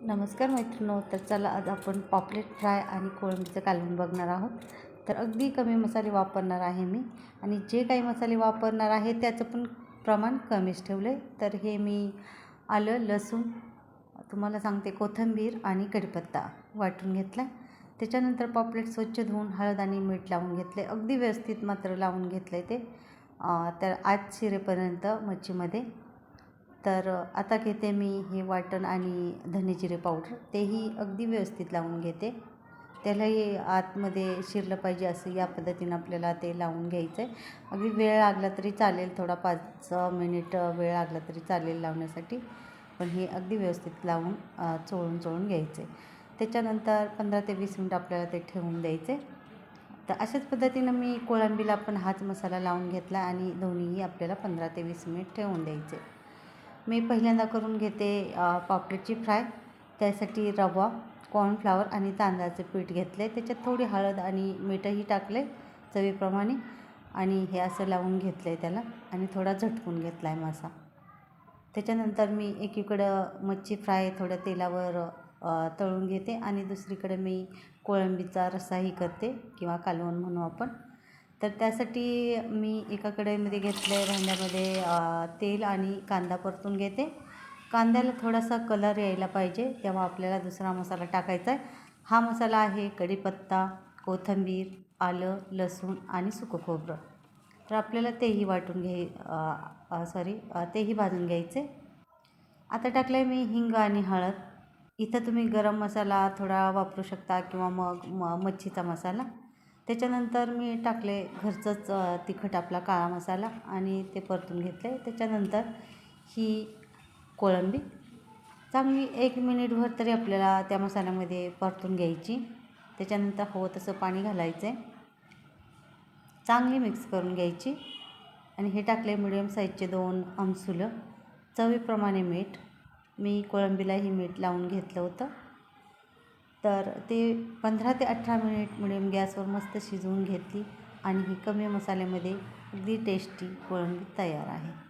नमस्कार मैत्रिणी तर चला आज आपण पॉपलेट फ्राय आणि कोळंबीचं कालवण बघणार आहोत. तर अगदी कमी मसाले वापरणार आहे मी आणि जे काही मसाले वापरणार आहे त्याचं पण प्रमाण कमीच ठेवलं आहे तर हे मी आलं लसूण तुम्हाला सांगते कोथिंबीर आणि कढीपत्ता वाटून घेतला. त्याच्यानंतर पॉपलेट स्वच्छ धुवून हळद आणि मीठ लावून घेतले अगदी व्यवस्थित मात्र लावून घेतलं आहे ते तर आज शिरेपर्यंत मच्छीमध्ये तर आता घेते मी हे वाटण आणि धने जिरे पावडर. तेही अगदी व्यवस्थित लावून घेते. त्यालाही आतमध्ये शिरलं पाहिजे असं या पद्धतीनं आपल्याला ते लावून घ्यायचं आहे अगदी वेळ लागला तरी चालेल थोडा पाच मिनिट वेळ लागला तरी चालेल लावण्यासाठी. पण हे अगदी व्यवस्थित लावून चोळून चोळून घ्यायचे त्याच्यानंतर पंधरा ते वीस मिनिट आपल्याला ते ठेवून द्यायचे तर अशाच पद्धतीनं मी कोळंबीला पण हाच मसाला लावून घेतला आणि दोन्हीही आपल्याला पंधरा ते वीस मिनिट ठेवून द्यायचे मी पहिल्यांदा करून घेते पापलेटची फ्राय. त्यासाठी रवा कॉर्नफ्लावर आणि तांदळाचं पीठ घेतलं. आहे त्याच्यात थोडी हळद आणि मीठही टाकले चवीप्रमाणे. आणि हे असं लावून घेतलं आहे त्याला आणि थोडा झटकून घेतला आहे मासा. त्याच्यानंतर मी एकीकडं मच्छी फ्राय थोड्या तेलावर तळून घेते आणि दुसरीकडे मी कोळंबीचा रस्साही करते किंवा कालवण म्हणू आपण. तर त्यासाठी मी एका कढईमध्ये म्हणजे घेतलं आहे भांड्यामध्ये तेल आणि कांदा परतून घेते. कांद्याला थोडासा कलर यायला पाहिजे तेव्हा आपल्याला दुसरा मसाला टाकायचा आहे. हा मसाला आहे कढीपत्ता कोथिंबीर आलं लसूण आणि सुकं खोबरं तर आपल्याला तेही वाटून घ्याय सॉरी तेही भाजून घ्यायचे. आता टाकलं आहे मी हिंग आणि हळद. इथं तुम्ही गरम मसाला थोडा वापरू शकता किंवा मग म मच्छीचा मसाला. त्याच्यानंतर मी टाकले घरचंच तिखट आपला काळा मसाला आणि ते परतून घेतले. त्याच्यानंतर ही कोळंबी. चांगली एक मिनिटभर तरी आपल्याला त्या मसाल्यामध्ये परतून घ्यायची. त्याच्यानंतर हवं तसं पाणी घालायचं आहे चांगली मिक्स करून घ्यायची. आणि हे टाकले मिडियम साईजचे दोन आमसुलं. चवीप्रमाणे मीठ. मी कोळंबीलाही मीठ लावून घेतलं होतं. तर ते पंधरा ते अठरा मिनिट मिडियम गॅसवर मस्त शिजवून घेतली आणि ही कमी मसाल्यामध्ये अगदी टेस्टी कोळंबी तयार आहे.